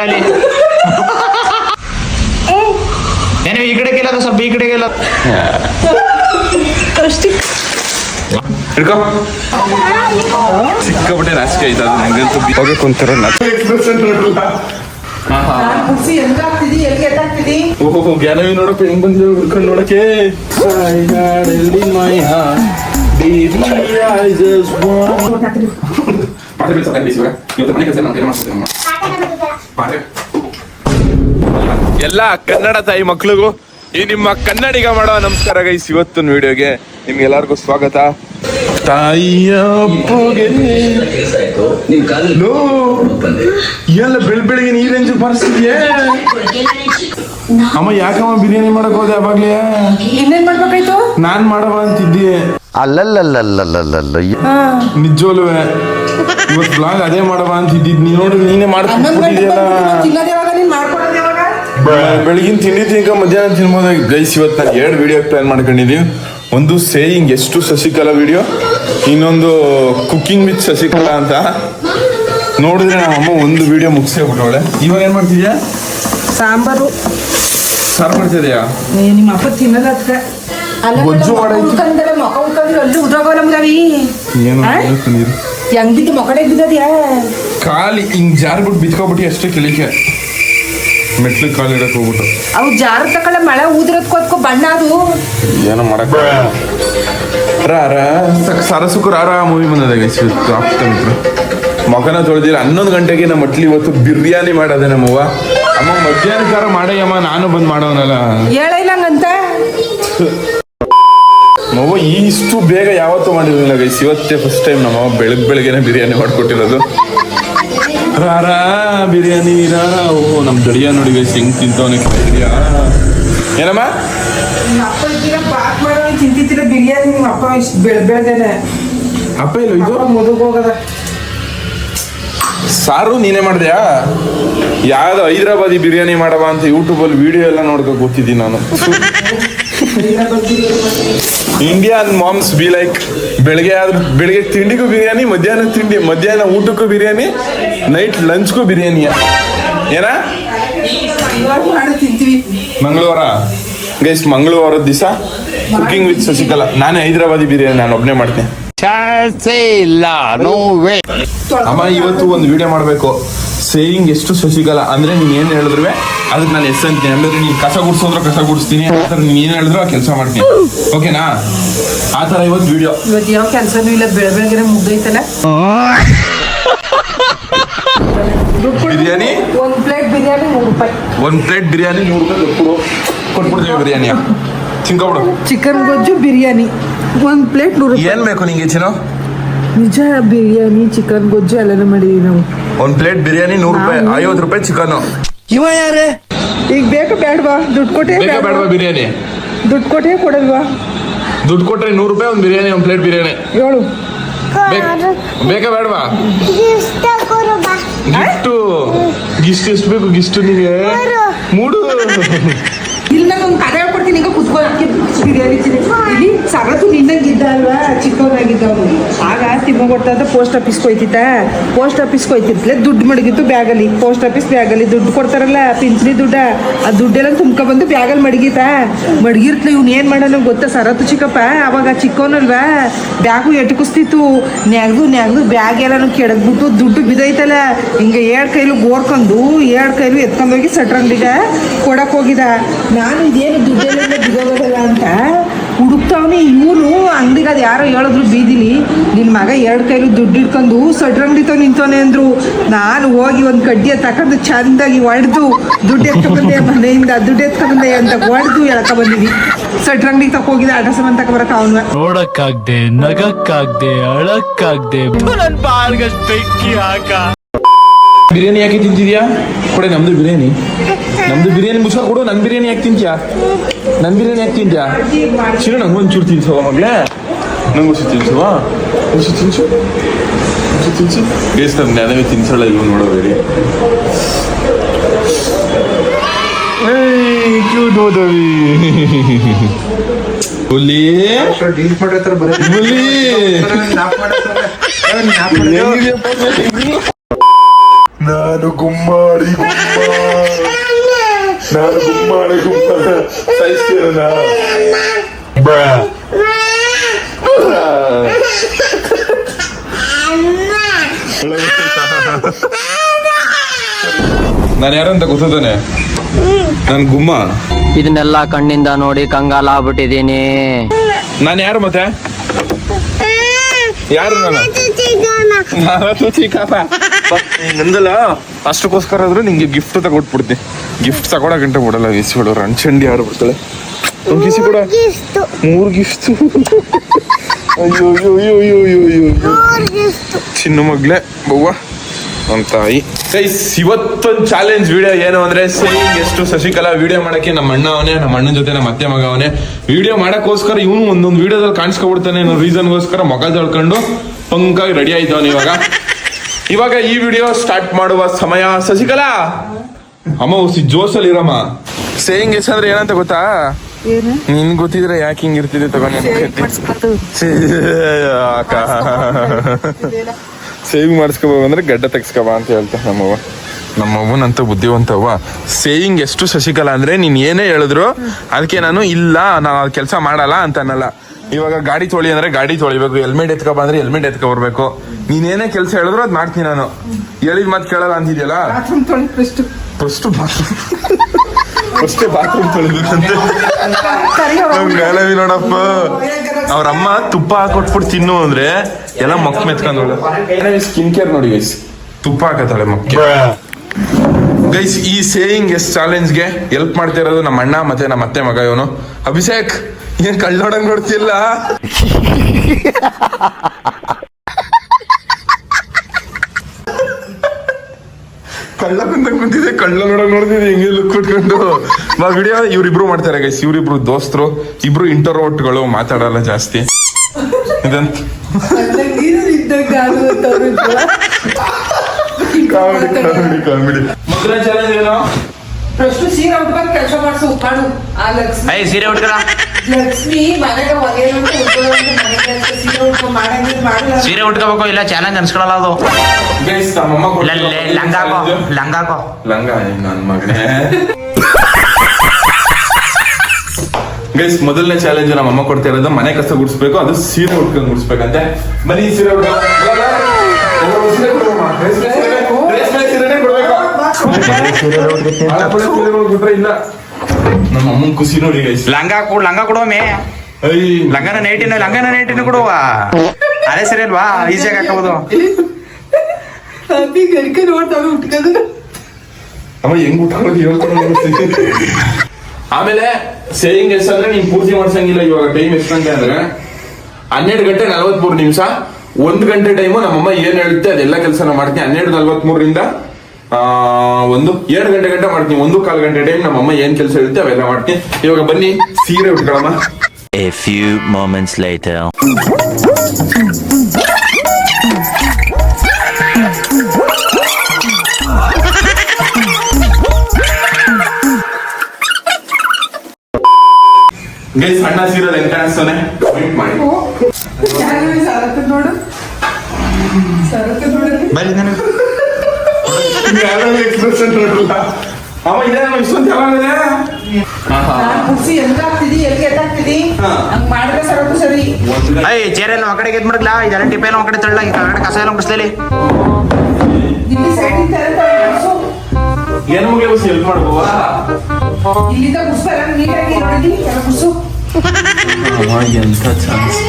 ಅಲ್ಲಿ ಏನೋ ಈ ಕಡೆ ಇಲ್ಲ ಸ್ವಲ್ಪ ಈ ಕಡೆಗೆ ಇಲ್ಲ. ಹಿಡ್ಕೋ. ಸಿಕ್ಕಾಪಟ್ಟೆ ನಾಚಿಕೆ ಆಯ್ತು ಅದು ನಂಗಂತೂ ಹೋಗಕ್ಕೆ ಒಂಥರ ಓಹೋ ಜ್ಞಾನವೇ ನೋಡಪ್ಪ ಹೆಂಗ್ ಬಂದಿರೋ ಹುಡ್ಕೊಂಡು ನೋಡಕ್ಕೆ? ಎಲ್ಲ ಕನ್ನಡ ತಾಯಿ ಮಕ್ಳಿಗೂ ಈ ನಿಮ್ಮ ಕನ್ನಡಿಗ ಮಾಡೋ ನಮಸ್ಕಾರ ಗೈಸ್ ಇವತ್ತಿನ ವಿಡಿಯೋಗೆ ನಿಮ್ಗೆಲ್ಲರಿಗೂ ಸ್ವಾಗತ. ತಾಯಿಯ ಎಲ್ಲ ಬೆಳ್ ಬೆಳಿಗ್ಗೆ ನೀರೆಂಜು ಬರ್ಸಿದ್ಯೆ? ಅಮ್ಮ ಯಾಕಮ್ಮ ಬಿರಿಯಾನಿ ಮಾಡಕ್ ಹೋದೆ ಅವಾಗ್ಲೇ? ಇನ್ನೇನ್ ಮಾಡ್ಬೇಕಾಯ್ತು? ನಾನ್ ಮಾಡವ ಅಂತಿದ್ದೆ ಅಲ್ಲಲ್ಲಲ್ಲಲ್ಲಲ್ಲಲ್ಲ. ನಿಜವಲ್ವೇ ಇವತ್ತು ಬ್ಲಾಗ್ ಅದೇ ಮಾಡವ ಅಂತಿದ್ದಿದ್. ನೀ ನೋಡಿ ನೀನೇ ಮಾಡ್ಕೊಂಡಿದ್ಯಲ್ಲ ಬೆಳಗಿನ ತಿಂಡಿ ತಿನ್ಕ ಮಧ್ಯಾಹ್ನ ತಿನ್ಬೋದ. ಗೈಸ್ ಇವತ್ತು ನಾನು ಎರಡು ವಿಡಿಯೋ ಪ್ಲಾನ್ ಮಾಡ್ಕೊಂಡಿದೀವಿ. ಒಂದು ಸೇಯಿಂಗ್ ಎಷ್ಟು ಶಶಿಕಲಾ ವಿಡಿಯೋ ಇನ್ನೊಂದು ಕುಕ್ಕಿಂಗ್ ವಿತ್ ಶಶಿಕಲಾ ಅಂತ. ನೋಡಿದ್ರೆ ನಮ್ಮ ಅಮ್ಮ ಒಂದು ವಿಡಿಯೋ ಮುಗಿಸೇ ಬಿಟ್ಟವಳೆ ಇವಾಗ ಏನ್ ಮಾಡ್ತಿದ್ಯಾ? ಸಾಂಬಾರು. ಸಾರ್ ಮಾಡ್ತಿದ್ಯಾ? ನಿಮ್ಮ ಅಪ್ಪ ತಿನ್ನೋದ ಗೊಜ್ಜು ಮಾಡೈತಿ. ಮೊಕ ಉಳ್ಕಂದ್ರೆ ಅಲ್ಲಿ ಉದ್ರೋಗಲ್ಲ ಮುದವಿ ಏನು? ಇವತ್ತು ನೀರು ಹೆಂಗ್ ಬಿದ್ದು ಮೊಕಡೆ ಬಿದ್ದದ್ಯಾ ಕಾಲಿ ಹಿಂಗ್ ಜಾರ್ಬಿಟ್ಟು ಬಿತ್ಕೊಬಿಟ್ಟು ಅಷ್ಟೇ ಕೆಳಿಕೆ ಮೆಟ್ಲು ಕಾಲು ಇಡಕ್ ಹೋಗ್ಬಿಟ್ಟು. ಅವು ಜಾರ ತಕೊಳ್ಳೆ ಮಳೆ ಊದ್ರದ್ ಕೊತ್ಕೊ ಬಣ್ಣ ಅದು. ಏನೋ ಮಾಡಕ್ ರಾ ರಾ. ಸಕ್ ಸರಸುಕು ರಾರ ಮೂವಿ ಬಂದದ ಗೈಸ್ ಇವತ್ತು ಆಪ್ತ ಮಿತ್ರ. ಮಗನ ತೊಳೆದಿಲ್ಲ ಹನ್ನೊಂದು ಗಂಟೆಗೆ ನಮ್ಮ ಮಟ್ಲಿ ಇವತ್ತು ಬಿರಿಯಾನಿ ಮಾಡೋದೆ ನಮ್ಮವ್ವ. ಅಮ್ಮ ಮಧ್ಯಾಹ್ನಕಾರ ಮಾಡಯ್ಯಮ್ಮ ನಾನು ಬಂದು ಮಾಡೋನಲ್ಲ. ಹೇಳಂಗಂತ ನಮ್ಮವ್ವ ಇಷ್ಟು ಬೇಗ ಯಾವತ್ತೂ ಮಾಡಿರಲಿಲ್ಲ ಗೈಸ್ ಇವತ್ತೇ ಫಸ್ಟ್ ಟೈಮ್ ನಮ್ಮವ್ವ ಬೆಳಗ್ಗೆ ಬೆಳಗ್ಗೆನೆ ಬಿರಿಯಾನಿ ಮಾಡ್ಕೊಟ್ಟಿರೋದು. ರಾರಾ ಬಿರಿಯಾನಿ ರಾರಾ ಓ ನಮ್ಮ ದಡಿಯ ನೋಡಿ ಗೈಸ್ ಹೆಂಗ್ ತಿಂತವನೆ ಇದೆಯಾ ಏನಮ್ಮ? ಬಿರಿಯಾನಿ ಅಪ್ಪ ಅಪ್ಪ ಇಲ್ಲ ಇದು? ಮುದುಗ್ ಹೋಗದ. ಸಾರು ನೀನೇ ಮಾಡಿದ್ಯಾ? ಯಾವ್ದು ಹೈದ್ರಾಬಾದಿ ಬಿರಿಯಾನಿ ಮಾಡವ ಅಂತ ಯೂಟ್ಯೂಬಲ್ಲಿ ವಿಡಿಯೋ ಎಲ್ಲ ನೋಡ್ಕೊ ಗೊತ್ತಿದ್ದೀನಿ ನಾನು. ಇಂಡಿಯನ್ ಮಾಮ್ಸ್ ಬಿ ಲೈಕ್ ಬೆಳಗ್ಗೆ ಆದ್ರೆ ಬೆಳಗ್ಗೆ ತಿಂಡಿಗೂ ಬಿರಿಯಾನಿ, ಮಧ್ಯಾಹ್ನ ತಿಂಡಿ, ಮಧ್ಯಾಹ್ನ ಊಟಕ್ಕೂ ಬಿರಿಯಾನಿ ನೈಟ್ ಲಂಚ್ಗೂ ಬಿರಿಯಾನಿ. ಏನ? ಮಂಗಳವಾರ? ಗೈಸ್ ಮಂಗಳವಾರದ ದಿವಸ ಕುಕಿಂಗ್ ವಿತ್ ಶಶಿಕಲಾ ನಾನೇ ಹೈದ್ರಾಬಾದಿ ಬಿರಿಯಾನಿ ನಾನು ಒಬ್ಬನೇ ಮಾಡ್ತೀನಿ. ಚಾನ್ಸೇ ಇಲ್ಲ ನೋ ವೇ ಅಮ್ಮ ಇವತ್ತು ಒಂದು ವಿಡಿಯೋ ಮಾಡಬೇಕು. ಸೇವಿಂಗ್ ಎಷ್ಟು ಸಸಿಗಲ್ಲ ಅಂದ್ರೆ ನೀನ್ ಏನ್ ಹೇಳಿದ್ರು ಅದಕ್ಕೆ ನಾನು ಎಸ್ ಅಂತೀನಿ. ಅಂದ್ರೆ ನೀನ್ ಕಸ ಗುಡ್ಸೋದ್ರ ಕಸ ಗುಡಿಸ್ತೀನಿ ಆತರ ನೀನ್ ಏನ್ ಹೇಳಿದ್ರು ಆ ಕೆಲಸ ಮಾಡ್ತೀನಿ. ಓಕೆನಾ? ಆ ಥರ ಇವತ್ತು ವಿಡಿಯೋ ಇವತ್ತು ಯಾವ ಕೆಲಸನೂ ಇಲ್ಲ ಬೆಳೆ ಬೆಳಗ್ಗೆ ಮುಗ್ದೈತಲ್ಲ ಬಿರಿಯಾನಿ? ಒಂದ್ ಪ್ಲೇಟ್ ಬಿರಿಯಾನಿ ನೂರು ರೂಪಾಯಿ. ಒಂದ್ ಪ್ಲೇಟ್ ಬಿರಿಯಾನಿ ನೂರು ರೂಪಾಯಿ ಕೊಟ್ಬಿಡ್ತೀವಿ ಬಿರಿಯಾನಿ ತಿನ್ಕೊಬಿಡು. ಚಿಕನ್ ಗೊಜ್ಜು ಬಿರಿಯಾನಿ. ಒಂದ್ ಪ್ಲೇಟ್ ನೂರು ರೂಪಾಯಿ. ಏನ್ ಬೇಕು ನಿಂಗೆ ಚಿನೋ ನಿಜ ಬಿರಿಯಾನಿ ಚಿಕನ್ ಗೊಜ್ಜು ಎಲ್ಲ ಮಾಡಿದೀವಿ ನಾವು. ಒಂದ್ ಪ್ಲೇಟ್ ಬಿರಿಯಾನಿ ನೂರು ರೂಪಾಯಿ. ಐವತ್ತು ರೂಪಾಯಿ ಚಿಕನ್ ಇವ ಯಾರೇ? ಈಗ ಬೇಕು ಬೇಡವಾ ದುಡ್ಡು ಕೊಟ್ಟೆ ಬೇಕಾ ಬೇಡವಾ ಬಿರಿಯಾನಿ? ದುಡ್ಡು ಕೊಟ್ಟೆ ಕೊಡಲ್ವಾ ದುಡ್ಡು ಕೊಟ್ಟರೆ ನೂರು ರೂಪಾಯಿ ಒಂದು ಬಿರಿಯಾನಿ ಒಂದು ಪ್ಲೇಟ್ ಬಿರಿಯಾನಿ. ಹೇಳು ಬೇಕ್- ಬೇಕಾ ಬೇಡವಾ ಗಿಫ್ಟು ಗಿಫ್ಟ್? ಎಷ್ಟು ಬೇಕು ಗಿಫ್ಟು ನಿಮಗೆ ಮೂಡು ಇಲ್ಲ ನಾನು ಒಂದು ಕತೆ ಹೇಳ್ಕೊಡ್ತೀನಿ ಈಗ ಕುತ್ಕೋ ಬಿರಿಯಾನಿ. ಇಲ್ಲಿ ಸಗತ್ತು ನಿನ್ನಂಗಿದ್ದ ಅಲ್ವಾ? ಚಿಕ್ಕವನಾಗಿದ್ದ ಅವನು ಆಗ ತಿಮ್ಮ ಕೊಡ್ತಾ ಪೋಸ್ಟ್ ಆಫೀಸ್ಗೆ ಹೋಯ್ತಿದ್ದ ಪೋಸ್ಟ್ ಆಫೀಸ್ಗೆ ಹೋಯ್ತಿರ್ತ್ಲೆ ದುಡ್ಡು ಮಡಗಿತ್ತು ಬ್ಯಾಗಲ್ಲಿ. ಪೋಸ್ಟ್ ಆಫೀಸ್ ಬ್ಯಾಗಲ್ಲಿ ದುಡ್ಡು ಕೊಡ್ತಾರಲ್ಲ ಪಿಂಚಣಿ ದುಡ್ಡ. ಆ ದುಡ್ಡೆಲ್ಲ ತುಂಬ್ಕೊಬಂದು ಬ್ಯಾಗಲ್ಲಿ ಮಡಗಿತ ಮಡಗಿರ್ತ್ಲೆ ಇವ್ನು ಏನು ಮಾಡೋಣ ಗೊತ್ತಾ? ಸರತ್ತು ಚಿಕ್ಕಪ್ಪ, ಅವಾಗ ಚಿಕ್ಕವನಲ್ವಾ? ಬ್ಯಾಗು ಎಟುಕಿಸ್ತಿತ್ತು. ನೆಗ್ದು ನೆಗ್ದು ಬ್ಯಾಗ್ ಎಲ್ಲಾನು ಕೆಡಗ್ಬಿಟ್ಟು ದುಡ್ಡು ಬಿದೈತಲ್ಲ ಹಿಂಗೆ ಏಳು ಕೈಲು ಗೋರ್ಕೊಂಡು ಏಳು ಕೈಲು ಎತ್ಕೊಂಡೋಗಿ ಸಟ್ರಂಗಿಗ ಕೊಡಕ್ ಹೋಗಿದ ನಾನು ಇದೇನು ದುಡ್ಡೆಲ್ಲ ಬಿದ್ದೋಗೋದಲ್ಲ ಅಂತ ಹುಡುಕ್ತಾವನಿ ಇವನು ಅಂಗಡಿಗೆ ಅದು ಯಾರೋ ಹೇಳಿದ್ರು ಬೀದಿಲಿ ನಿನ್ನ ಮಗ ಎರಡು ಕೈಲು ದುಡ್ಡು ಇಟ್ಕೊಂಡು ಸಟ್ರಂಗಡಿ ನಿಂತವನೆ ಅಂದ್ರು. ನಾನು ಹೋಗಿ ಒಂದು ಕಡ್ಡಿಯ ತಕೊಂಡು ಚಂದಾಗಿ ಹೊಡೆದು ದುಡ್ಡು ಎತ್ಕೊಂಡ್ಬಂದೆ ಮನೆಯಿಂದ ದುಡ್ಡು ಎತ್ಕೊಂಡ್ಬಂದೆ ಅಂತ ಹೊಡೆದು ಎಳ್ಕೊ ಬಂದಿದ್ವಿ. ಸಟ್ರಂಗಡಿಗೆ ತಕ ಹೋಗಿದೆ ಆಟ ಸಾಮಾನು ತಕ ಬರಕ ಅವನು. ನೋಡಕ್ಕಾಗ್ದೆ ನಗಕ್ಕಾಗ್ದೆ ಅಳಕ್ಕಾಗ್ದೆ. ಬೆಂಕಿ ಹಾಕ. ಬಿರಿಯಾನಿ ಯಾಕೆ ತಿಂತಿದ್ಯಾ ಕೊಡೆ ನಮ್ದು ಬಿರಿಯಾನಿ ನಮ್ದು ಬಿರಿಯಾನಿ ಮುಸ್ಕ ಕೊಡು ನನ್ ಬಿರಿಯಾನಿ ಯಾಕೆ ತಿಂತ್ಯಾ ನನ್ ಬಿರಿಯಾನಿ ಯಾಕೆ ತಿಂತ್ಯಾ ಚಿರು ನಂಗೆ ಒಂಚೂರು ತಿನ್ಸುವ ಮಗ್ಲೇ ನಂಗೆ ಉಸಿ ತಿನ್ಸುವ ಉಸಿ ತಿನ್ಸು ಉಸಿ ತಿನ್ಸು ಬೇಸ್ ನಮ್ಮ ಜ್ಞಾನವೇ ತಿನ್ಸಲ್ಲ ನೋಡಬೇಡಿ ನೋಡೋಬೇಡಿ ಕ್ಯೂಟ್ ಹೋದವಿ ಹುಲಿ ಹುಲಿ ಹೆಂಗಿದ್ಯಪ್ಪ? ನಾನು ಗುಮ್ಮಾಡಿ ಗುಮ್ಮ ನಾನು ಗುಮ್ಮಾಡಿ ಗುಮ್ಮ ನಾನು ಯಾರಂತ ಗೊತ್ತಾನೆ ನಾನು ಗುಮ್ಮ. ಇದನ್ನೆಲ್ಲ ಕಣ್ಣಿಂದ ನೋಡಿ ಕಂಗಾಲ ಆಗ್ಬಿಟ್ಟಿದ್ದೀನಿ ನಾನು ಯಾರು ಮತ್ತೆ? ಯಾರು ನಾನು ನಂದಲ್ಲ? ಅಷ್ಟಕ್ಕೋಸ್ಕರ ಆದ್ರೂ ನಿಂಗೆ ಗಿಫ್ಟ್ ತಗೊಟ್ಬಿಡ್ತೀನಿ. ಗಿಫ್ಟ್ ತಗೊಳಕ್ ಗಂಟೆ ಬಿಡಲ್ಲ ಗಿಸಿ ಬಿಡೋ ರಣಚಂಡಿ ಯಾರು ಬಿಡ್ತಾಳೆ. ಒಂದ್ ಗಿಸಿ ಕೂಡ. ಮೂರು ಗಿಫ್ಟ್ ಅಯ್ಯೋ ಅಯ್ಯೋ ಅಯ್ಯೋ ಅಯ್ಯೋ ಅಯ್ಯೋ ಅಯ್ಯೋ. ಚಿನ್ನ ಮಗ್ಲೆ ಬವ್ವ. ನಮ್ಮ ತಾಯಿ. ಗೈಸ್ ಇವತ್ತೊಂದು ಚಾಲೆಂಜ್ ವಿಡಿಯೋ ಏನು ಅಂದ್ರೆ ಸೇಮ್ ಎಷ್ಟು ಶಶಿಕಲಾ ವಿಡಿಯೋ ಮಾಡಕ್ಕೆ ನಮ್ಮ ಅಣ್ಣ ಅವನೇ ನಮ್ಮ ಅಣ್ಣನ ಜೊತೆ ನಮ್ಮ ಅತ್ತೆ ಮಗ ಅವನೇ. ವಿಡಿಯೋ ಮಾಡಕ್ಕೋಸ್ಕರ ಇವನು ಒಂದೊಂದು ವಿಡಿಯೋದಲ್ಲಿ ಕಾಣಿಸ್ಕೊಬಿಡ್ತಾನೆ ಅನ್ನೋ ರೀಸನ್ಗೋಸ್ಕರ ಮಗ ತೊಳ್ಕೊಂಡು ಪಂಕಾಗಿ ರೆಡಿ ಆಯ್ತವನು ಇವಾಗ. ಇವಾಗ ಈ ವಿಡಿಯೋ ಸ್ಟಾರ್ಟ್ ಮಾಡುವ ಸಮಯ. ಶಶಿಕಲಾ! ಅಮ್ಮ ಉಸಿ ಜೋಸಲ್ಲಿ ಇರಮ್ಮ. ಸೇಯಿಂಗ್ ಎಸ್ ಅಂದ್ರೆ ಏನಂತ ಗೊತ್ತಾ? ಏನು? ನಿನ್ ಗೊತ್ತಿದ್ರೆ ಯಾಕೆ ಹಿಂಗಿರ್ತಿದೆ ತಗೊಂಡು ಸೇವಿಂಗ್ ಮಾಡಿಸ್ಕೋಬೇಕು ಅಂದ್ರೆ ಗಡ್ಡ ತೆಗ್ಸ್ಕೊಬಾ ಅಂತ ಹೇಳ್ತಾ ನಮ್ಮವ್ವ. ನಮ್ಮವ್ವನಂತ ಬುದ್ಧಿವಂತವ್ವ. ಸೇವಿಂಗ್ ಎಷ್ಟು ಶಶಿಕಲಾ ಅಂದ್ರೆ ನೀನ್ ಏನೇ ಹೇಳಿದ್ರು ಅದಕ್ಕೆ ನಾನು ಇಲ್ಲ ನಾನು ಕೆಲಸ ಮಾಡಲ್ಲ ಅಂತ ಅನ್ನಲ್ಲ ಇವಾಗ ಗಾಡಿ ತೊಳಿ ಅಂದ್ರೆ ಗಾಡಿ ತೊಳಿಬೇಕು ಹೆಲ್ಮೆಟ್ ಎತ್ಕೊಬಾ ಅಂದ್ರೆ ಹೆಲ್ಮೆಟ್ ಎತ್ಕೊ ಬರ್ಬೇಕು ನೀನ್ ಏನೇ ಕೆಲಸ ಹೇಳಿದ್ರು ಅದ್ ಮಾಡ್ತೀನಿ ನಾನು. ಹೇಳಿದ ಮಾತು ಕೇಳಲ್ಲ ಅಂತಿದ್ಯಲ್ಲ? ಫಸ್ಟ್ ಫಸ್ಟ್ ಬಾತ್ರೂಮ್ ತೊಳಿಬೇಕಂತೆ ನೋಡಪ್ಪ. ಅವ್ರ ಅಮ್ಮ ತುಪ್ಪ ಹಾಕೊಟ್ಬಿಟ್ಟು ತಿನ್ನು ಅಂದ್ರೆ ಎಲ್ಲ ಮಕ್ ಮೆತ್ಕೊಂಡು ಸ್ಕಿನ್ ಕೇರ್ ನೋಡಿ ಗೈಸ್ ತುಪ್ಪ ಹಾಕತ್ತಾಳೆ ಮಕ್ಕೆ. ಗೈಸ್ ಈ ಸೇಯಿಂಗ್ ಎಸ್ ಚಾಲೆಂಜ್ಗೆ ಹೆಲ್ಪ್ ಮಾಡ್ತಾ ಇರೋದು ನಮ್ಮ ಅಣ್ಣ ಮತ್ತೆ ನಮ್ಮ ಅತ್ತೆ ಮಗ ಇವನು. ಅಭಿಷೇಕ್ ಏನ್ ಕಳ್ಳೋಡಂಗ್ ನೋಡ್ತಿಲ್ಲ? ನೋಡಕ್ ನೋಡ್ತಿದ್ದೆ ಹಿಂಗೆ ಲುಕ್ ಕೊಟ್ಕೊಂಡು. ಬಾ ವಿಡಿಯೋ ಇವ್ರಿಬ್ರು ಮಾಡ್ತಾರೆ ಗೈಸ್ ಇವ್ರಿಬ್ರು ದೋಸ್ತರು ಇಬ್ರು ಇಂಟರ್ವೋಟ್ಗಳು ಮಾತಾಡಲ್ಲ ಜಾಸ್ತಿ. ಇದಂತ? ಕಾಮಿಡಿ ಕಾಮಿಡಿ ಕಾಮಿಡಿ ಮಕ್ಕಳ ಚಾಲೆಂಜ್ ಏನೋ? ಫಸ್ಟ್ ಸೀರೆ ಉಟ್ಕೊಂಡು ಕೆಲಸ ಮಾಡ್ಸು ಕಾಣು. ಆ ಲಕ್ಷ್ಮಿ. ಸೀರೆ ಉಟ್ಕಳ ಲಕ್ಷ್ಮಿ ಮನೆಗೆ ಹೊಗೆ ಸೀರೆ ಉಟ್ಕೋಬೇಕು ಇಲ್ಲ ಚಾಲೆಂಜ್ ಅನ್ಸ್ಕೊಳಲ್ಲ ಅದು. ಗೈಸ್ ನಮ್ಮಮ್ಮ ಇಲ್ಲ ಇಲ್ಲ, ಲಂಗ ಹಾಕೋ ಲಂಗ ಹಾಕೋ ಲಂಗ ನನ್ನ ಮಗನೇ. ಗೈಸ್ ಮೊದಲನೇ ಚಾಲೆಂಜ್ ನಮ್ಮ ಅಮ್ಮ ಕೊಡ್ತಾ ಇರೋದು ಮನೆ ಕಸ ಗುಡಿಸ್ಬೇಕು ಅದು ಸೀರೆ ಉಟ್ಕೊಂಡು ಗುಡಿಸ್ಬೇಕಂತೆ. ಬನ್ನಿ ಈ ಸೀರೆ ಉಟ್ಕೊಂಡು ಸೀರೆ ಕೊಡಮ್ಮ. ಸೀರೆನೇ ಕೊಡ್ಬೇಕು. ಕಡೆ ಸೀರೆಗಳು ಇಲ್ಲ ನಮ್ಮ ಅಮ್ಮನ್ ಖುಷಿ ನೋಡಿ ಗೈಸ್ ಲಂಗ ಕೊಡ್ ಲಂಗ ಕೊಡುವಮ್ಮೆ ಲಂಗನ ನೈಟಿನ ಲಂಗನ ನೈಟಿನ ಕೊಡುವ ಅದೇ ಸರಿ ಅಲ್ವಾ? ಈಸಿಯಾಗಿ ಹಾಕಬಹುದು ನೋಡ್ತಾವೆ ಉಟ್ಕೊಂಡು ಅಮ್ಮ ಹೆಂಗ್ ಉಟ್ಕೊಂಡು ಹೇಳ್ಕೊಂಡು ಆಮೇಲೆ ಸೇವಿಂಗ್ ಎಸ್ ಅಂದ್ರೆ ನೀನ್ ಪೂರ್ತಿ ಮಾಡ್ಸಂಗಿಲ್ಲ ಇವಾಗ ಟೈಮ್ ಎಷ್ಟು ಗಂಟೆ ಅಂದ್ರೆ? ಹನ್ನೆರಡು ಗಂಟೆ ನಲವತ್ಮೂರು ನಿಮಿಷ. ಒಂದ್ ಗಂಟೆ ಟೈಮು ನಮ್ಮಮ್ಮ ಏನ್ ಹೇಳುತ್ತೆ ಅದೆಲ್ಲ ಕೆಲಸ ಮಾಡ್ತೀನಿ. ಹನ್ನೆರಡು ನಲವತ್ಮೂರಿಂದ ಒಂದು ಎರಡು ಗಂಟೆ ಗಂಟೆ ಮಾಡ್ತೀನಿ. ಒಂದು ಕಾಲು ಗಂಟೆ ಟೈಮ್ ನಮ್ಮಮ್ಮ ಏನ್ ಕೆಲಸ ಇರುತ್ತೆ ಅವೆಲ್ಲ ಮಾಡ್ತೀನಿ. ಇವಾಗ ಬನ್ನಿ ಸೀರೆ ಉಟ್ಕೊಳಮ್ಮ a few moments later. Guys ಅಣ್ಣ ಸೀರೆ ಎಂತ ಅನ್ಸ್ತಾನೆ ಕಮೆಂಟ್ ಮಾಡಿ. ಸರಕು ನೋಡು? ಸರತ್ ನೋಡು. ಬರೀ ನನಗೆ ಎಕ್ಸ್ಪ್ರೆಷನ್ ನೋಡಲ್ಲ ಅಮ್ಮ ಇದೇ ಇಷ್ಟೊಂದು ಚೆನ್ನಾಗಿದೆ ನಾನ್ ಕುಡ್ಸಿ ಎಲ್ಲಿ ಹಾಕ್ತಿದಿ? ಎಲ್ಲಿ ಎತ್ತಾಕ್ತಿದಿ ಹಂಗ್ ಮಾಡಿದ್ರೆ ಸರಕು ಸರಿ. ಅಯ್ಯ ಚೇರ್ ಎಲ್ಲ ಕಡೆಗೆ ಎದ್ ಮಾಡಕ್ಲಾ ಇದೆಲ್ಲ ಟಿಪ್ ಎಲ್ಲ ಕಡೆ ತಳ್ಳ ಈ ಕಡೆ ಕಸ ಎಲ್ಲ ಮುಗಿಸ್ಲಿ ಇಲ್ಲಿ. ಸೈಡ್ ಕುಡ್ಸು ಏನು ಮುಗಿಯ ಹೆಲ್ಪ್ ಮಾಡ್ಬೋವಾ ಇಲ್ಲಿಂದ ನೀಟಾಗಿ ನೋಡಿ ಎಲ್ಲ ಎಂತ ಚಾನ್ಸ್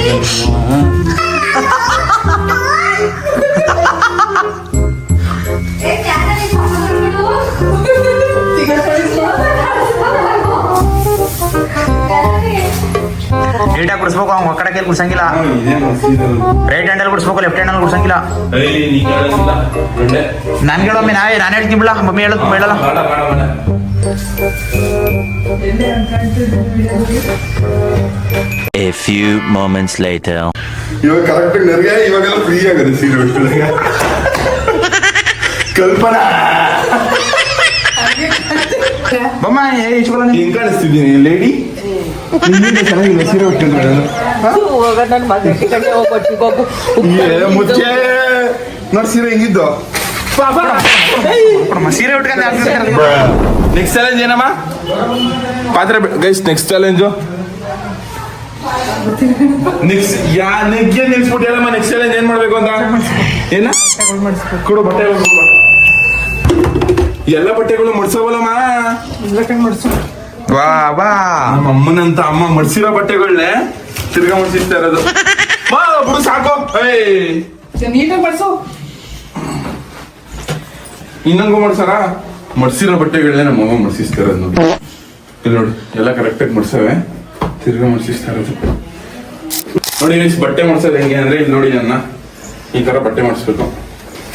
ನೀಟಾಗಿ ಕುಡಿಸ್ಬೇಕು ಅವ್ನು ಕಡೆ ಕೈಲಿ ಕುಡ್ಸಂಗಿಲ್ಲ. Right ಹ್ಯಾಂಡಲ್ಲಿ ಕುಡಿಸ್ಬೇಕು left ಹ್ಯಾಂಡಲ್ಲಿ ಕುಡ್ಸಂಗಿಲ್ಲ. ನನ್ಗೆ ಹೇಳೊಮ್ಮೆ ನಾವೇ ನಾನು ಹೇಳ್ತೀನಿ ಬಿಡ ಮಮ್ಮಿ ಹೇಳೋದು ಕಾಣ್ತಿದೆ A few moments later. ಇವಾಗ ಕರೆಕ್ಟ್ ನನಗೆ ಇವಾಗೆಲ್ಲ ಫ್ರೀ ಆಗಿದೆ ಸೀರೆ ಉಟ್ಕೊಳ್ಳೋಕೆ ಕಲ್ಪನಾ. ಬಮ್ಮ ಇಸ್ಕೊಳ್ಳ ಹಿಂಗ್ ಕಾಣಿಸ್ತಿದ್ದೀನಿ ಲೇಡಿ ಚೆನ್ನಾಗಿಲ್ಲ ಸೀರೆ ಉಟ್ಕೊಂಡು ಹೋಗ ನನ್ನ ಮಗ. ಹೋಗ್ಬಿಟ್ಟು ಮುಚ್ಚೆ. ನೋಡಿ ಸೀರೆ ಹೆಂಗಿದ್ದು? ಸೀರೆ ಉಟ್ಕೊಂಡು ನೆಕ್ಸ್ಟ್ ಚಾಲೆಂಜ್ ಏನಮ್ಮ? ಪಾತ್ರೆ ಗೈಸ್ ನೆಕ್ಸ್ಟ್ ಚಾಲೆಂಜು ನೆಕ್ಸ್ಟ್ ಯಾ ನೆಗ್ಗೆ ನಿಲ್ಸ್ಬಿಟ್ಟು ಹೇಳಮ್ಮ? ನೆಕ್ಸ್ಟ್ ಚಾಲೆಂಜ್ ಏನ್ ಮಾಡ್ಬೇಕು ಅಂತ? ಏನ? ಕೊಡು ಬಟ್ಟೆಗಳು. ಕೊಡು. ಎಲ್ಲ ಬಟ್ಟೆಗಳು ಮಡ್ಸವಲ್ಲಮ್ಮ. ವಾ ವಾ. ನಮ್ಮ ಅಮ್ಮನಂತ ಅಮ್ಮ ಮಡ್ಸಿರೋ ಬಟ್ಟೆಗಳನ್ನೇ ತಿರ್ಗಾ ಮಡ್ಸಿಸ್ತಾ ಇರೋದು. ಬಾ ಬಿಡು ಸಾಕು. ಏಯ್. ನೀಟಾಗಿ ಮಾಡ್ಸು. ಇನ್ನೊಂದು ಮಾಡ್ಸಾರ? ಮಡ್ಸಿರೋ ಬಟ್ಟೆಗಳನ್ನೇ ನಮ್ಮ ಅಮ್ಮ ಮಡ್ಸಿಸ್ತಾ ಇರೋದು ನೋಡಿ. ಇಲ್ಲಿ ನೋಡಿ ಎಲ್ಲ ಕರೆಕ್ಟಾಗಿ ಮಡ್ಸವೆ. ತಿರ್ಗಾ ಮಡ್ಸಿಸ್ತಾ ಇರೋದು. ನೋಡಿ guys, ಬಟ್ಟೆ ಮಾಡ್ಸೋದು ಹೆಂಗೆ ಅಂದ್ರೆ ಇಲ್ಲಿ ನೋಡಿ ನನ್ನ. ಈ ತರ ಬಟ್ಟೆ ಮಾಡಿಸ್ಬೇಕು.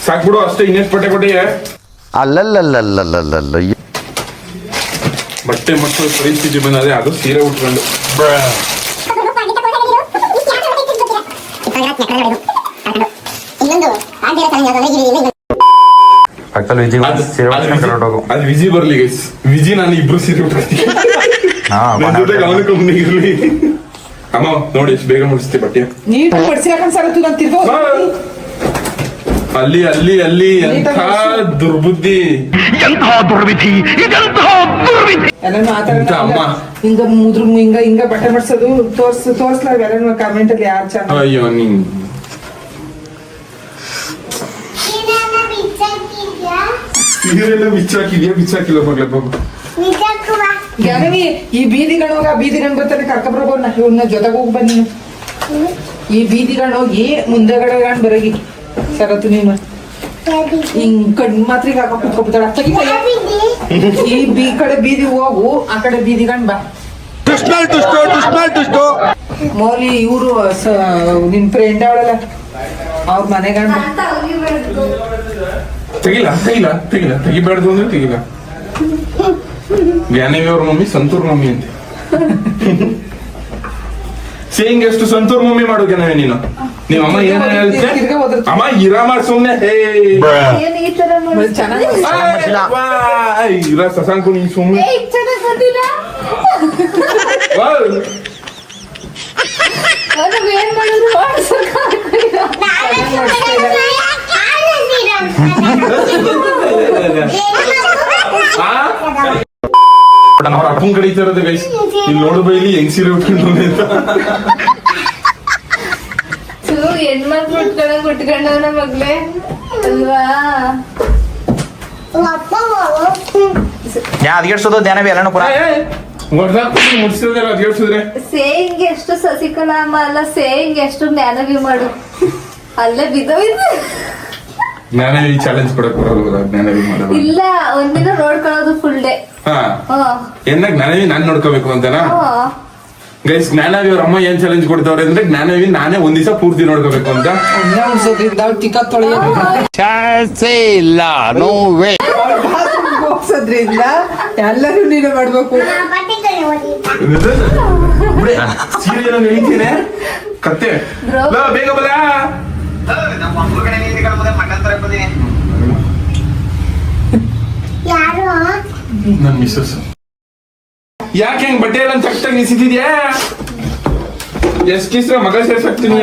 ಸಾಕ್ಬಿಡು ಅಷ್ಟೇ ಇನ್ನೆಷ್ಟು ಬಟ್ಟೆ ಕೊಟ್ಟಿಗೆ ಅಲ್ಲಲ್ಲಲ್ಲಲ್ಲಲ್ಲಲ್ಲ ಬಟ್ಟೆ ಮಕ್ಕಳು ಪರಿಸ್ಥಿತಿ ಬಂದರೆ ಅದು ಸೀರೆ ಉಟ್ಕೊಂಡು. ವಿಜಿ ಅದು ಬರ್ಲಿ ಗೈಸ್ ವಿಜಿ ನಾನು ಇಬ್ರು ಸೀರೆ ಉಟ್ಕೊಳ್ತೀನಿ ಅವನು ಕಂಪ್ನಿ ಇರ್ಲಿ ಅಮ್ಮ ನೋಡಿ ಎಷ್ಟು ಬೇಗ ಮುಡಿಸ್ತಿ ಬಟ್ಟೆ ನೀಟಾಗಿ ಮಡ್ಸಿರಕಂಡ್ ಸರತ್ತು ನಾನು ತಿರ್ಗೋ ಬಾ. ಅಲ್ಲಿ ಅಲ್ಲಿ ಅಲ್ಲಿ ಎಂಥ ದುರ್ಬುದ್ಧಿ? ಎಲ್ಲಾನು ಆ ತರ ಇಂಥ ಅಮ್ಮ. ಹಿಂಗ ಮುದ್ರು ಹಿಂಗ ಹಿಂಗ ಬಟ್ಟೆ ಮಾಡ್ಸೋದು ತೋರ್ಸ್ ತೋರ್ಸ್ಲಾರ ಎಲ್ಲಾನು ಕಾಮೆಂಟ್ ಅಲ್ಲಿ ಯಾರು ಚೆನ್ನಾಗಿ ಅಯ್ಯೋ ನೀನ್ ಸೀರೆಲ್ಲ ಬಿಚ್ಚಾಕಿದ್ಯಾ ಬಿಚ್ಚಾಕಿಲ್ಲ ಮಗಳ ಪಾಪ ಯಾರವಿ ಈ ಬೀದಿಗಳೋಗ ಬೀದಿಗಣ್ ಬರ್ತಾನೆ ಕರ್ಕೊಬರ್ಬೋನ ಇವ್ನ ಜೊತೆಗೆ ಹೋಗಿ ಬನ್ನಿ ಈ ಬೀದಿಗಣ್ ಹೋಗಿ ಮುಂದೆಗಡೆ ಗಂಡ್ ಬರಗಿ ಸರತ್ತು ನೀನು. ಹಿಂಗ್ ಕಣ್ ಈಗ ಹಾಕ ಕುತ್ಕೊಬಿಡ್ತಾಳ. ಈ ಬಿ ಕಡೆ ಬೀದಿ ಹೋಗು ಆ ಕಡೆ ಬೀದಿ ಗಂಡ್ ಬಾ. ಮೌಲಿ ಇವರು ನಿನ್ ಫ್ರೆಂಡ್ ಅವಳಲ್ಲ. ಅವ್ರ ಮನೆಗಂಡ್ ಬಾ. ತೆಗಿಲ್ಲ ತೆಗಿಲ್ಲ ತೆಗಿಲ್ಲ ತೆಗಿಬಾರ್ದು ಅಂದ್ರೆ ತೆಗಿಲ್ಲ ಜ್ಞಾನವಿ ಅವ್ರ ಮಮ್ಮಿ ಸಂತೂರ್ ಮಮ್ಮಿ ಅಂತ. ಸೇಯಿಂಗ್ ಎಷ್ಟು ಸಂತೂರ್ ಮಮ್ಮಿ ಮಾಡು ಜ್ಞಾನವಿ ನೀನು. ನಿಮ್ಮ ಅಮ್ಮ ಏನ ಹೇಳ್ತೆ. ಅಮ್ಮ ಇರಾಮ ಸುಮ್ನೆ. ಹೇ. ಇರ ಸಸಾಂಕು ನೀನ್ ಸುಮ್ನೆ? ಅವ್ರ ಅಪ್ಪನ್ ಕಡಿತಾ ಇರೋದು ಗೈಸ್ ಇಲ್ಲಿ ನೋಡು ಬೈಲಿ ಹೆಂಗ್ ಸೀರೆ ಉಟ್ಕೊಂಡು ಅಂತ ಹೆಣ್ಮಕ್ಳು ಉಟ್ಕೊಳಕ್ ಉಟ್ಕೊಂಡವನ ಮಗ್ಳೆ. ಅಲ್ವಾ? ಯಾ ಅದ್ಗೆಡ್ಸೋದು ಎಲ್ಲಾನು ಪುರ. ಮುಡ್ಸಿದ್ರೆ ಎಷ್ಟು ಸಸಿಕಲಾಮ ಅಲ್ಲ ಸೇಯಿಂಗ್ ಎಷ್ಟು ಜ್ಞಾನವಿ ಮಾಡು. ಅಲ್ಲೇ ಜ್ಞಾನವಿ ಚಾಲೆಂಜ್ ಕೊಡಕ್ ಬರೋಲ್ಲ ಜ್ಞಾನವಿ ಮಾಡೋದು. ಇಲ್ಲ ಒಂದಿನ ನೋಡ್ಕೊಳ್ಳೋದು ಫುಲ್ ಡೇ ಹಾ. ಹಾ. ಏನ ಜ್ಞಾನವಿ ನಾನ್ ನೋಡ್ಕೋಬೇಕು ಅಂತನಾ? ಹಾ. ಗೈಸ್ ಜ್ಞಾನವಿ ಅವ್ರ ಅಮ್ಮ ಏನ್ ಚಾಲೆಂಜ್ ಕೊಡ್ತಾವ್ರೆ ಅಂದ್ರೆ ಜ್ಞಾನವಿ ನಾನೇ ಒಂದ್ ದಿವಸ ಪೂರ್ತಿ ನೋಡ್ಕೋಬೇಕು ಅಂತ. ಚಾನ್ಸೇ ಇಲ್ಲ ನೋ ವೇ ಹೋಗ್ಸೋದ್ರಿಂದ ಎಲ್ಲರೂ ನೀನು ಮಾಡ್ಬೇಕು. ಸೀರಿಯಲ್ ಹೇಳ್ತೀನಿ ಕತ್ತೆ. Bro. ಲೋ, ಬೇಗ ಬಲ ಯಾರು? ನನ್ ಮಿಸ್ಸಸ್ ಯಾಕೆ ಹೆಂಗ್ ಬಟ್ಟೆ ಎಲ್ಲ ಚಕ್ಟಾಗಿ ನಿಸಿದ್ಯಾ ಎಷ್ಟ್ ಕಿಸ್ರ ಮಗ ಸೇರ್ಸಾಕ್ತೀನಿ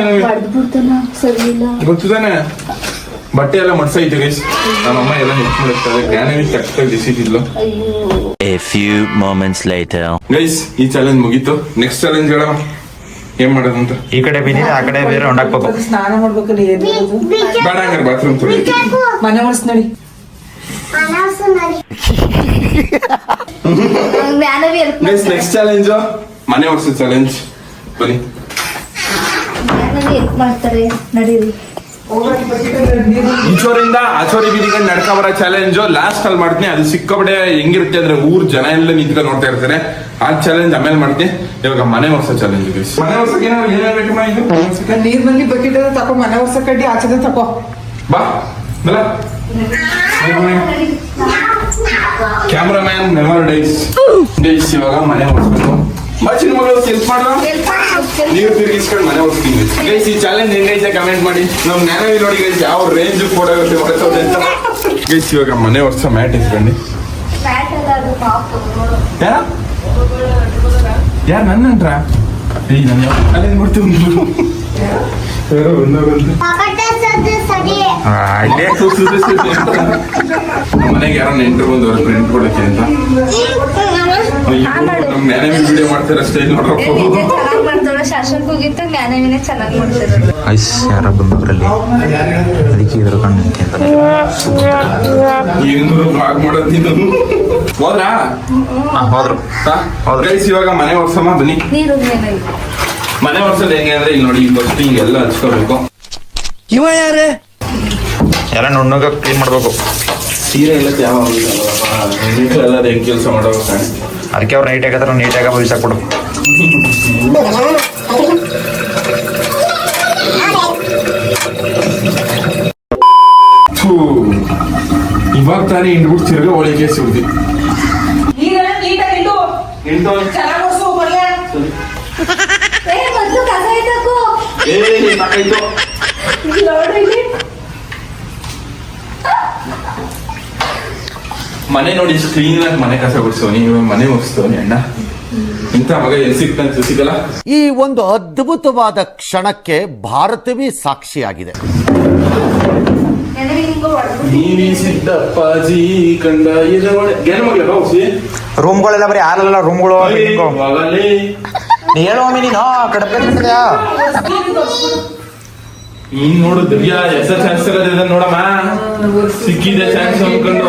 ಗೊತ್ತದಾನೆ ಬಟ್ಟೆ ಎಲ್ಲ ಮಡ್ಸೈತೆ ಗೈಸ್ ನಮ್ಮಮ್ಮ ಎಲ್ಲ ಹೆಚ್ಚು ಮಾಡಿರ್ತಾರೆ ಜ್ಞಾನವೇ ಚಕ್ಟಾಗಿ ನಿಸಿದ್ಲು ಅಯ್ಯೋ A few moments later. Guys ಈ ಚಾಲೆಂಜ್ ಮುಗೀತು. ನೆಕ್ಸ್ಟ್ ಚಾಲೆಂಜ್ ಹೇಳ ಏನ್ ಮಾಡೋದಂತ ಈ ಕಡೆ ಬಿದ್ದಿದೆ ಆ ಕಡೆ ಬೇರೆ ಹೊಂಡಾಕ್ಬೇಕು ಸ್ನಾನ ಮಾಡ್ಬೇಕಲ್ಲ ಏನ್ ಮಾಡೋದು? ಬೇಡ ಹಂಗಾರೆ ಬಾತ್ರೂಮ್ ತೊಳಿ. ಮನೆ ಒರ್ಸ್ ನೋಡಿ. ಗೈಸ್ ನೆಕ್ಸ್ಟ್ ಚಾಲೆಂಜ್ ಮನೆ ವರ್ಷದ ಚಾಲೆಂಜ್ ಬನ್ನಿ. ಮಾಡ್ತಾರೆ. ನಡೀರಿ. ಈಚೋರಿಂದ ಆಚೋರಿ ಬೀದಿಗೆ ನಡ್ಕ ಬರೋ ಚಾಲೆಂಜ್ ಲಾಸ್ಟ್ ಅಲ್ಲಿ ಮಾಡ್ತೀನಿ. ಅದು ಸಿಕ್ಕಾಪಟ್ಟೆ ಹೆಂಗಿರುತ್ತೆ ಅಂದ್ರೆ ಊರ್ ಜನ ಎಲ್ಲ ನಿಂತ್ಕೊಂಡು ನೋಡ್ತಾ ಇರ್ತಾರೆ. ಆ ಚಾಲೆಂಜ್ ಆಮೇಲೆ ಮಾಡ್ತೀನಿ. ಇವಾಗ ಮನೆ ವರ್ಷ ಚಾಲೆಂಜ್ ಗೈಸ್ ಮನೆ ವರ್ಷಕ್ಕೆ ಏನಾದ್ರು ಏನಾಗಬೇಕು ಇದು? ನೀರ್ ಬಂದಿ ಬಕೆಟ್ ತಕೋ ಮನೆ ಹೊಸ ಕಡ್ಡಿ ಆಚೆ ತಕೋ. ಬಾ. ಬಲ. ಕ್ಯಾಮ್ರಾಮ್ಯಾನ್ ನೆವರ್ ಡೈಸ್ ಡೈಸ್ ಇವಾಗ ಮನೆ ಹೊಡ್ಸ್ಬೇಕು ಬಾ ಚಿನ್ನ ಮಗಳು ಹೆಲ್ಪ್ ಮಾಡುವ ನೀವು ತಿರುಗಿಸ್ಕೊಂಡು ಮನೆ ಹೊಡ್ಸ್ತೀನಿ ಗೈಸ್ ಈ ಚಾಲೆಂಜ್ ಹೆಂಗೈತೆ ಕಮೆಂಟ್ ಮಾಡಿ ನಮ್ ಜ್ಞಾನವಿ ನೋಡಿ ಗೈಸ್ ಯಾವ ರೇಂಜ್ ಫೋಟೋ ಹೊಡೆಸೋದೆ ಅಂತ ಗೈಸ್ ಇವಾಗ ಮನೆ ವರ್ಷ ಮ್ಯಾಟ್ ಇಸ್ಕೊಂಡು ಮ್ಯಾಟ್ ಅಲ್ಲ ಅದು ಪಾಪು ಯಾರ ಯಾರು ನನ್ನ ನಂಟ್ರ ಏಯ್ ನಾನು ಅಲ್ಲಿ ನೋಡ್ತೀವಿ ಮನೆಗೆ ಯಾರೋ ನೆಂಟರು ಬಂದವರು ಪ್ರಿಂಟ್ ಕೊಡಕ್ಕೆ ಅಂತ. ನಮ್ ಮ್ಯಾನೇಜ್ ವಿಡಿಯೋ ಮಾಡ್ತಾರೆ ಅಷ್ಟೇ ನೋಡ್ರಪ್ಪ. ಐಸ್ ಯಾರ ಬಂದ್ರಲ್ಲಿ ಅದಕ್ಕೆ ಇದ್ರ ಕಣ್ಣು ಏನು ಬ್ಲಾಗ್ ಮಾಡೋದು ನೀನು. ಹೋದ್ರಾ? ಹೋದ್ರು. ಹೌದು. ಗೈಸ್ ಇವಾಗ ಮನೆ ಒರ್ಸಮ್ಮ ಬನ್ನಿ. ಮನೆ ಒರ್ಸೋದು ಹೆಂಗೆ ಅಂದ್ರೆ ಇಲ್ಲಿ ನೋಡಿ ಫಸ್ಟ್ ಹಿಂಗೆಲ್ಲ ಹಚ್ಕೋಬೇಕು. ಎಲ್ಲ ನುಣ್ಣಗ ಕ್ಲೀನ್ ಮಾಡ್ಬೇಕು. ಸೀರೆ ಎಲ್ಲ ಯಾವ ಎಲ್ಲ ಹೆಂಗ್ ಕೆಲಸ ಮಾಡಬೇಕು ಅದಕ್ಕೆ ಅವ್ರು ನೈಟ್ ಆಗತ್ರ ನೀಟಾಗ ಕೊಡು ಇವಾಗ ತಾನೇ ಹಿಂಡ್ಬಿಟ್ಟು ತಿರ್ಗ ಒಳಗೆ ಸಿಗ್ತಿ ಈಗ ನೀಟಾಗಿ ಚೆನ್ನಾಗಿ ಬರ್ಲೆ. ಏ ಮೊದ್ಲು ಕಸ ನೋಡ್ರಿ ಮನೆ ನೋಡಿ ಕ್ಲೀನ್ ಆಗಿ ಮನೆ ಕಸ ಗುಡಿಸೋನಿ ಮನೆ ಮುಗಿಸ್ತೋನಿ ಅಣ್ಣ. ಇಂಥ ಮಗ ಎಲ್ಲಿ ಸಿಗ್ತಾನೆ ಸಿಗಲ್ಲ? ಈ ಒಂದು ಅದ್ಭುತವಾದ ಕ್ಷಣಕ್ಕೆ ಭಾರತವೇ ಸಾಕ್ಷಿಯಾಗಿದೆ. ನೆನವಿ ಹಿಂಗ ಹೊಡೆದು ಸಿದ್ದಪ್ಪಾಜಿ ಕಂಡ ಗೇನು ಮಗಳ ರೂಮ್ಗಳೆಲ್ಲ ಬರೀ ಹಾಲಲ್ಲ ರೂಮ್ಗಳು ಮಗಲೇ ನೀ ಹೇಳು ಒಮ್ಮೆ ನೀನು ಕಡಪೆ ನೀನ್ ನೋಡು ದಿವ್ಯಾ ಎಸ್ ಚಾನ್ಸ್ ಇರೋದಿದೆ ನೋಡಮ್ಮ. ಸಿಕ್ಕಿದೆ ಚಾನ್ಸ್ ಅನ್ಕೊಂಡು.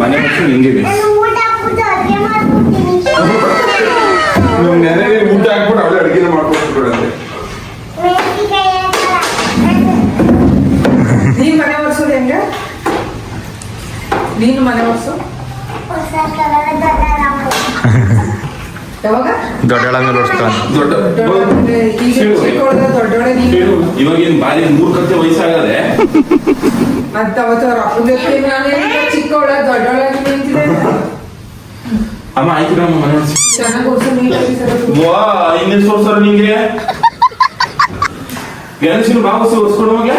ಮನೆ ಮಕ್ಕಳು ಹಿಂಗಿವೆ ನೆನೆಗೆ ಊಟ ಹಾಕ್ಬಿಟ್ಟು ಅವಳೆ ಮಾಡ್ಕೊಟ್ಬಿಡಂತೆ ಮೆಣಸಿನ್ಕಾಯಿ ನೀನ್ ಮನೆ ಒರ್ಸೋದು ಹೆಂಗ? ನೀನು ಮನೆ ಒರ್ಸು? ಹೊಸ ಕಲರ್ ಯಾವಾಗ ದೊಡ್ಡ ಮೇಲೆ ಓಡಿಸ್ತಾನೆ ಇವಾಗ ಏನ್ ಬಾರಿ ಮೂರ್ಖತೆ ವಯಸ್ಸಾಗದೆ ಅಮ್ಮ ಆಯ್ತು ನಮ್ಮ ಮನೆ. ವಾ ಇನ್ನೆಷ್ಟು ವರ್ಷ ನಿಂಗೆ ಗಣೇಶನ ಬಾಬು ಒರ್ಸ್ಕೊಂಡು ಹೋಗ್ಯಾ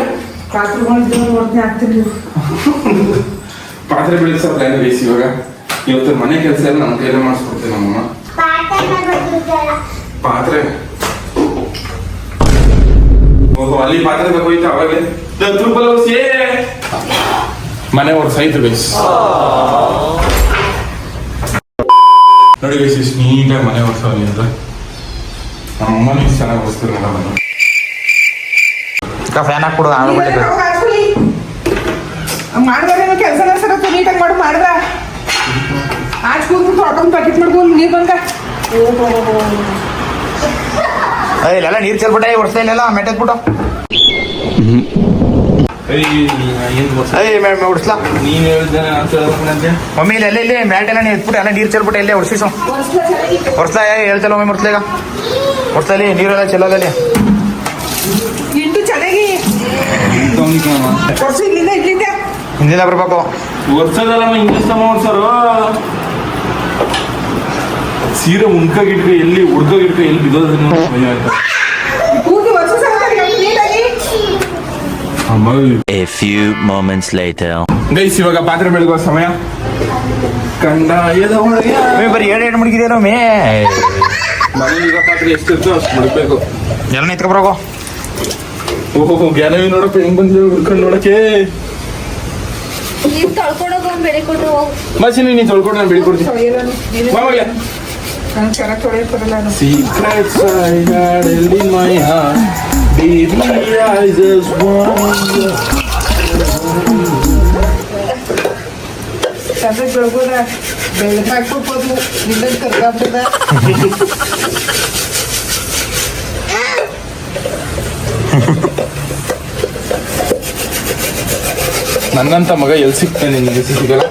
ಪಾತ್ರೆ ಪ್ಲಾನ್ ಬೇಸಿ ಇವಾಗ ಇವತ್ತು ಮನೆ ಕೆಲಸ ಎಲ್ಲ ನಮ್ಮ ಕೈಲೇ ಮಾಡಿಸ್ಕೊಡ್ತೇವೆ ನಮ್ಮಮ್ಮ. ಪಾತ್ರೆ. ಓಹೋ ಅಲ್ಲಿ ಪಾತ್ರೆ ತಗೋಯ್ತು ಅವಾಗಲೇ ಮನೆ ಒರ್ಸಾಯ್ತು ಬೇಸ್ ನೋಡಿ ಬೇಸ್ ಇಷ್ಟು ನೀಟಾಗಿ ಮನೆ ಒರ್ಸೋಲಿ ಅಂತ ನಮ್ಮಮ್ಮ ಇಷ್ಟು ಚೆನ್ನಾಗಿ ಒರ್ಸ್ತಾರೆ ನೋಡಮ್ಮ ಫ್ಯಾನ್ ಹಾಕ್ಬಿಡು ಆಮೇಲೆ. ಮಾಡಿದ್ರೆ ಕೆಲಸ ನೀಟಾಗಿ ಮಾಡು ಆಚ್ ಕೂತ್ಬಿಟ್ಟು ತೊಳ್ಕೊಂಡು ಪ್ಯಾಕೆಟ್ ಮಾಡ್ಕೊಂಡು ನೀರು ಬಂದ ಏಯ್, ಇಲ್ಲೆಲ್ಲ ನೀರ್ ಚೆಲ್ಬಿಟ್ಟೆ ಹೊಡ್ಸ್ತಾ ಇಲ್ಲೆಲ್ಲ ಮೆಟ್ಟದ್ಬಿಟ್ಟು ಏಯ್ ಮೇ ಹೊಡ್ಸ್ಲಾ ನೀನು ಹೇಳ್ಬೇಕಂತೆ ಮಮ್ಮಿ ಇಲ್ಲಿ ಇಲ್ಲಿ ಮ್ಯಾಟ್ ಎಲ್ಲ ನೀರು ಎತ್ಬಿಟ್ಟು ಎಲ್ಲ ನೀರು ಚೆಲ್ಬಿಟ್ಟು ಇಲ್ಲೇ ಹೊಡ್ಸಿಸು ಹೊಡ್ಸ್ಲಾ ಏ, ಹೇಳ್ತಲ್ಲ ಒಮ್ಮೆ ಹೊಡ್ಸ್ಲಾ ಈಗ ಹೊಡ್ಸ್ತಾ ಇಲ್ಲಿ ನೀರೆಲ್ಲ ಚೆಲ್ಲೋದಲ್ಲಿ. ಇಂಟು ಚೆನ್ನಾಗಿ. ಇಲ್ಲಿಂದ ಬರ್ಬೇಕು. ವರ್ಷದಲ್ಲಮ್ಮ ಇಂಗ್ಲಿಷ್ ತಮ್ಮ ಸೀರೆ ಉಣ್ಕ ಗಿಟ್ಕ ಎಲ್ಲಿ ಗಿಟ್ಕ ಎಲ್ಲಿ ಬಿದ್ದೋದ್ರಿಂದ ಭಯ ಆಯ್ತು? A few moments later. Guys ಇವಾಗ ಪಾತ್ರೆ ಬೆಳಗುವ ಸಮಯ. ಕಂಡ ಬರೀ ಎರಡು ಎರಡು ಮುಡುಗಿದೇನೋ ಮೇ ಮನೆ ಈಗ ಪಾತ್ರೆ ಎಷ್ಟಿರ್ತೋ ಅಷ್ಟು ಮುಡಬೇಕು. ಎಲ್ಲ ನಿಂತ್ಕೊಬರೋಗು ಓಹೋ ಗ್ಯಾನವಿ ನೋಡಪ್ಪ ಹೆಂಗ್ ಬಂದಿದ್ದೇವೆ ಹುಡ್ಕೊಂಡು ನೋಡಕ್ಕೆ? ನೀರು ತೊಳ್ಕೊಡೋಕೆ ಒಂದು ಬೆಳೆ ಕೊಟ್ಟು ಹೋಗು ಮಸಿನಿ ನೀನ್ ತೊಳ್ಕೊಂಡು ನಾನು ಬೆಳಿಕೊಡ್ತೀನಿ ಮಾಮಗ್ಲೆ ನಂಗೆ ಚೆನ್ನಾಗಿ ತೊಳೆಯತ್ತರಲ್ಲ ನಾನು Secrets I had held in my heart Baby, I just wonder ಚಂದ ಬೆಳಗೋದ ಬೆಳಗ್ಗೆ ಹಾಕ್ಬಿಡ್ಬೋದು ನಿಂದ ಕರ್ಗಾಗ್ತದ ನನ್ನಂತ ಮಗ ಎಲ್ಲಿ ಸಿಗ್ತಾನೆ ನಿನಗೆ ಸಿಗಲ್ಲ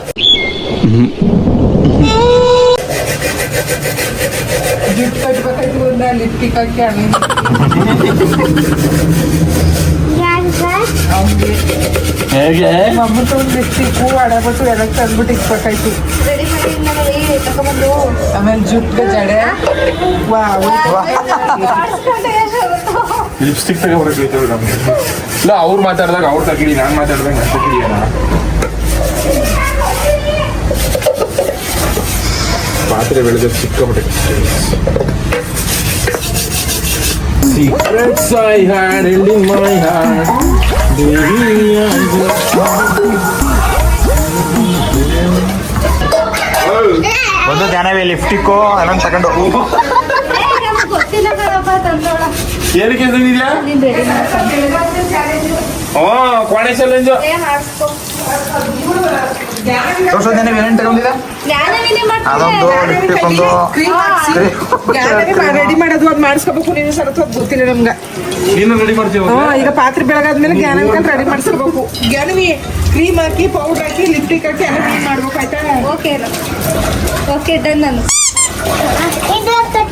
ಹೇಗೆ? ಮಮ್ಮತ್ತು ಒಂದು ಅಡಬಟ್ಟು ಎಲ್ಲ ತಂದ್ಬಿಟ್ಟು ಇಕ್ಬೇಕಾಯ್ತು ನಮಗೆ ತಗೊಂಬಂದು ಆಮೇಲೆ ಜುಟ್ಟು ಜಡೆ ಲಿಪ್ಸ್ಟಿಕ್ ತಗೋಬರ್ಬೇಕು ನಮ್ಗೆ. ಇಲ್ಲ ಅವ್ರು ಮಾತಾಡಿದಾಗ ಅವ್ರು ತಗಿಡಿ ನಾನು ಮಾತಾಡಿದಾಗ ನಾನು ತಗಿಡಿಯೋಣ ಪಾತ್ರೆ ಬೆಳೆದ ಸಿಕ್ಕಾಪಟ್ಟೆ Secrets I had held in my heart. Baby, I just ಒಂದು ಧ್ಯಾನವೇ ಲಿಫ್ಟಿಕ್ಕೋ ಎಲ್ಲ ತಗೊಂಡು ಏನಕ್ಕೆ ಓ ಕೋಣೆ ಚಾಲೆಂಜ್ ಏನೇನು ಅದೊಂದು ಒಂದು ರೆಡಿ ಮಾಡೋದು ಅದು ಮಾಡಿಸ್ಕೋಬೇಕು. ನೀನು ಗೊತ್ತಿಲ್ಲ ನಮ್ಗೆ. ನೀನು ರೆಡಿ ಮಾಡ್ತೀವಿ ಹಾ ಈಗ ಪಾತ್ರೆ ಬೆಳಗಾದ್ಮೇಲೆ ಜ್ಞಾನ ರೆಡಿ ಮಾಡಿಸ್ಕೋಬೇಕು. ಗ್ಯಾನವಿ ಕ್ರೀಮ್ ಹಾಕಿ ಪೌಡರ್ ಹಾಕಿ ಲಿಪ್ಟಿಕ್ ಹಾಕಿ ಎಲ್ಲ ಕ್ಲೀನ್ ಮಾಡ್ಬೇಕು ಆಯ್ತಾ? ಓಕೆ ಓಕೆ ಡನ್ ನಾನು. ಇದು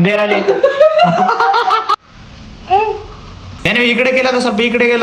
ಒಂದೇನಲ್ಲಿ ಏನೋ ಈ ಕಡೆಗೆ ಇಲ್ಲ ಸ್ವಲ್ಪ ಈ ಕಡೆಗೆ